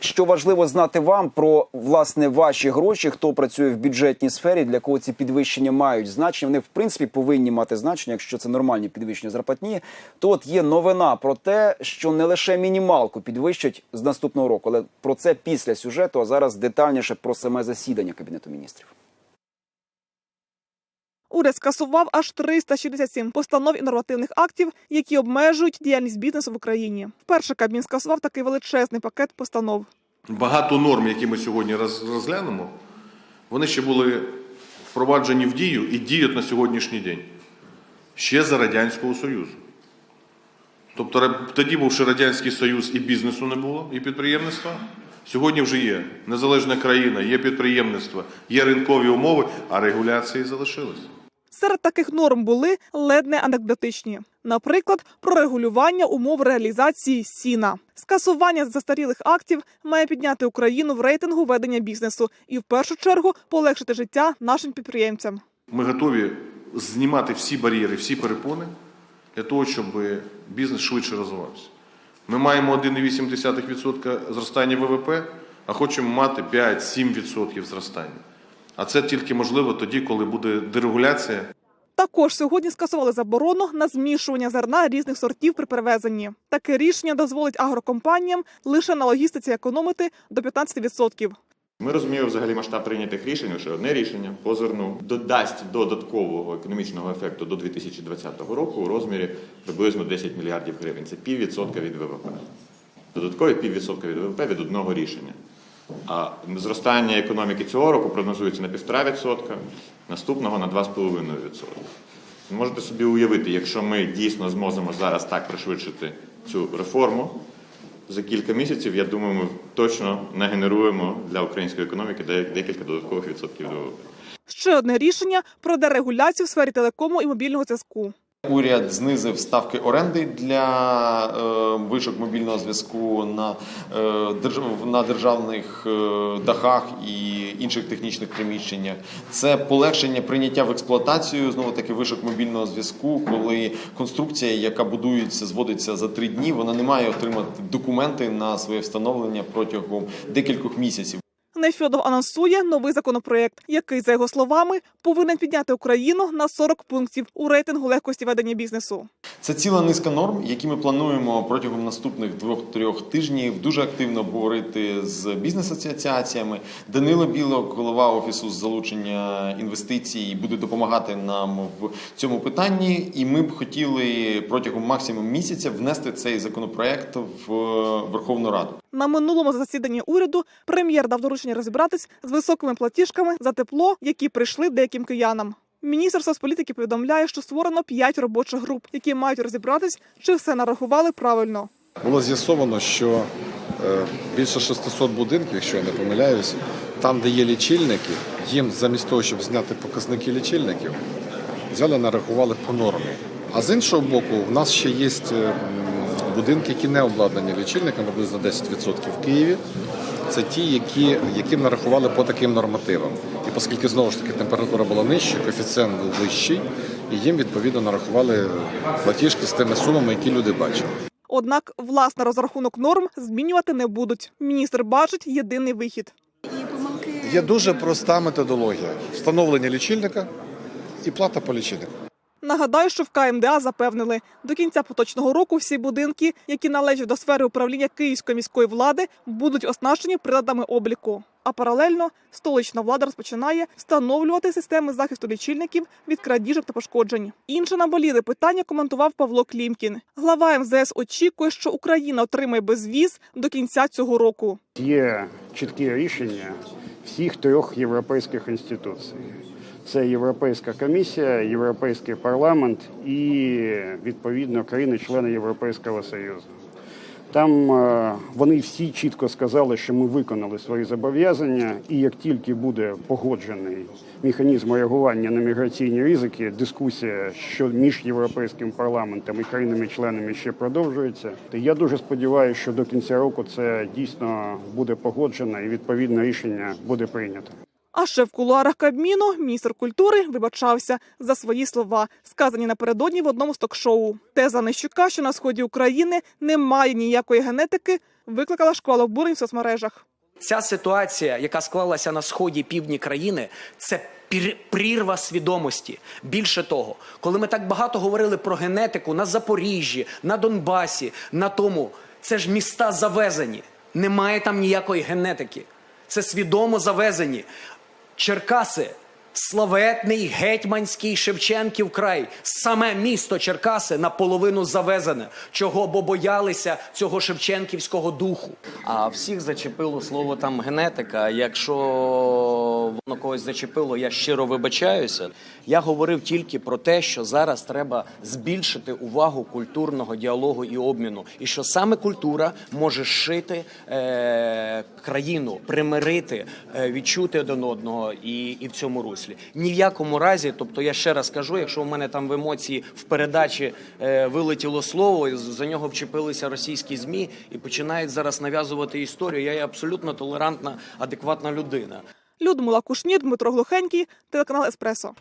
що важливо знати вам про власне ваші гроші, хто працює в бюджетній сфері, для кого ці підвищення мають значення. Вони в принципі повинні мати значення, якщо це нормальні підвищення зарплатні. То от є новина про те, що не лише мінімалку підвищать з наступного року, але про це після сюжету. А зараз детальніше про саме засідання кабінету міністрів. Уряд скасував аж 367 постанов і нормативних актів, які обмежують діяльність бізнесу в Україні. Вперше Кабмін скасував такий величезний пакет постанов. Багато норм, які ми сьогодні розглянемо, вони ще були впроваджені в дію і діють на сьогоднішній день ще за Радянського Союзу. Тобто тоді був ще Радянський Союз і бізнесу не було, і підприємництва. Сьогодні вже є незалежна країна, є підприємництво, є ринкові умови, а регуляції залишились. Серед таких норм були ледь не анекдотичні. Наприклад, про регулювання умов реалізації сіна. Скасування застарілих актів має підняти Україну в рейтингу ведення бізнесу і в першу чергу полегшити життя нашим підприємцям. Ми готові знімати всі бар'єри, всі перепони для того, щоб бізнес швидше розвивався. Ми маємо 1,8% зростання ВВП, а хочемо мати 5-7% зростання. А це тільки можливо тоді, коли буде дерегуляція Також сьогодні скасували заборону на змішування зерна різних сортів при перевезенні. Таке рішення дозволить агрокомпаніям лише на логістиці економити до 15%. Ми розуміємо взагалі масштаб прийнятих рішень, лише одне рішення по зерну додасть додаткового економічного ефекту до 2020 року у розмірі приблизно 10 мільярдів гривень. Це піввідсотка від ВВП. Додаткові піввідсотка від ВВП від одного рішення. А зростання економіки цього року прогнозується на 1,5%, наступного на 2,5%. Ви Можете собі уявити, якщо ми дійсно зможемо зараз так пришвидшити цю реформу, за кілька місяців, я думаю, ми точно нагенеруємо для української економіки декілька додаткових відсотків до ВВП. Ще одне рішення про дерегуляцію в сфері телекому і мобільного зв'язку. Уряд знизив ставки оренди для е, вишок мобільного зв'язку на, е, на державних е, дахах і інших технічних приміщеннях. Це полегшення прийняття в експлуатацію знову таки вишок мобільного зв'язку, коли конструкція, яка будується, зводиться за три дні, вона не має отримати документи на своє встановлення протягом декількох місяців. Нефьодов анонсує новий законопроєкт, який, за його словами, повинен підняти Україну на 40 пунктів у рейтингу легкості ведення бізнесу. Це ціла низка норм, які ми плануємо протягом наступних двох-трьох тижнів дуже активно обговорити з бізнес-асоціаціями. Данило Білок, голова офісу з залучення інвестицій, буде допомагати нам в цьому питанні. І ми б хотіли протягом максимум місяця внести цей законопроект в Верховну Раду. На минулому засіданні уряду прем'єр дав доручення розібратись з високими платіжками за тепло, які прийшли деяким киянам. Міністр соцполітики повідомляє, що створено 5 робочих груп, які мають розібратись, чи все нарахували правильно. Було з'ясовано, що е, більше 600 будинків, якщо я не помиляюсь, там, де є лічильники, їм замість того, щоб зняти показники лічильників, взяли нарахували по нормі. А з іншого боку, в нас ще є е, будинки, які не обладнані лічильниками, приблизно 10% в Києві. Це ті, які, яким нарахували по таким нормативам. І оскільки знову ж таки температура була нижча, коефіцієнт був вищий, і їм відповідно нарахували платіжки з тими сумами, які люди бачили. Однак власне розрахунок норм змінювати не будуть. Міністр бачить єдиний вихід. Є дуже проста методологія встановлення лічильника і плата по лічильнику. Нагадаю, що в КМДА запевнили, до кінця поточного року всі будинки, які належать до сфери управління Київської міської влади, будуть оснащені приладами обліку. А паралельно столична влада розпочинає встановлювати системи захисту лічильників від крадіжок та пошкоджень. Інше наболіле питання коментував Павло Клімкін. Глава МЗС очікує, що Україна отримає безвіз до кінця цього року. Є чіткі рішення всіх трьох європейських інституцій. Це Європейська комісія, Європейський парламент і відповідно країни-члени Європейського Союзу. Там е, вони всі чітко сказали, що ми виконали свої зобов'язання, і як тільки буде погоджений механізм реагування на міграційні ризики, дискусія, що між європейським парламентом і країнами-членами ще продовжується. То я дуже сподіваюся, що до кінця року це дійсно буде погоджено і відповідне рішення буде прийнято. А ще в кулуарах Кабміну міністр культури вибачався за свої слова, сказані напередодні в одному з ток-шоу. Теза Нищука, що на сході України немає ніякої генетики, викликала шквал обурень в соцмережах. Ця ситуація, яка склалася на сході півдні країни, це прірва свідомості. Більше того, коли ми так багато говорили про генетику на Запоріжжі, на Донбасі, на тому, це ж міста завезені. Немає там ніякої генетики. Це свідомо завезені. Черкаси. Славетний гетьманський Шевченків край, саме місто Черкаси наполовину завезене, чого бо боялися цього шевченківського духу. А всіх зачепило слово там генетика. Якщо воно когось зачепило, я щиро вибачаюся. Я говорив тільки про те, що зараз треба збільшити увагу культурного діалогу і обміну, і що саме культура може шити е, країну, примирити, е, відчути один одного і, і в цьому руслі. Ні в якому разі, тобто я ще раз кажу, якщо в мене там в емоції в передачі е, вилетіло слово, за нього вчепилися російські змі і починають зараз нав'язувати історію. Я є абсолютно толерантна, адекватна людина. Людмила Кушнір, Дмитро Глухенький, телеканал Еспресо.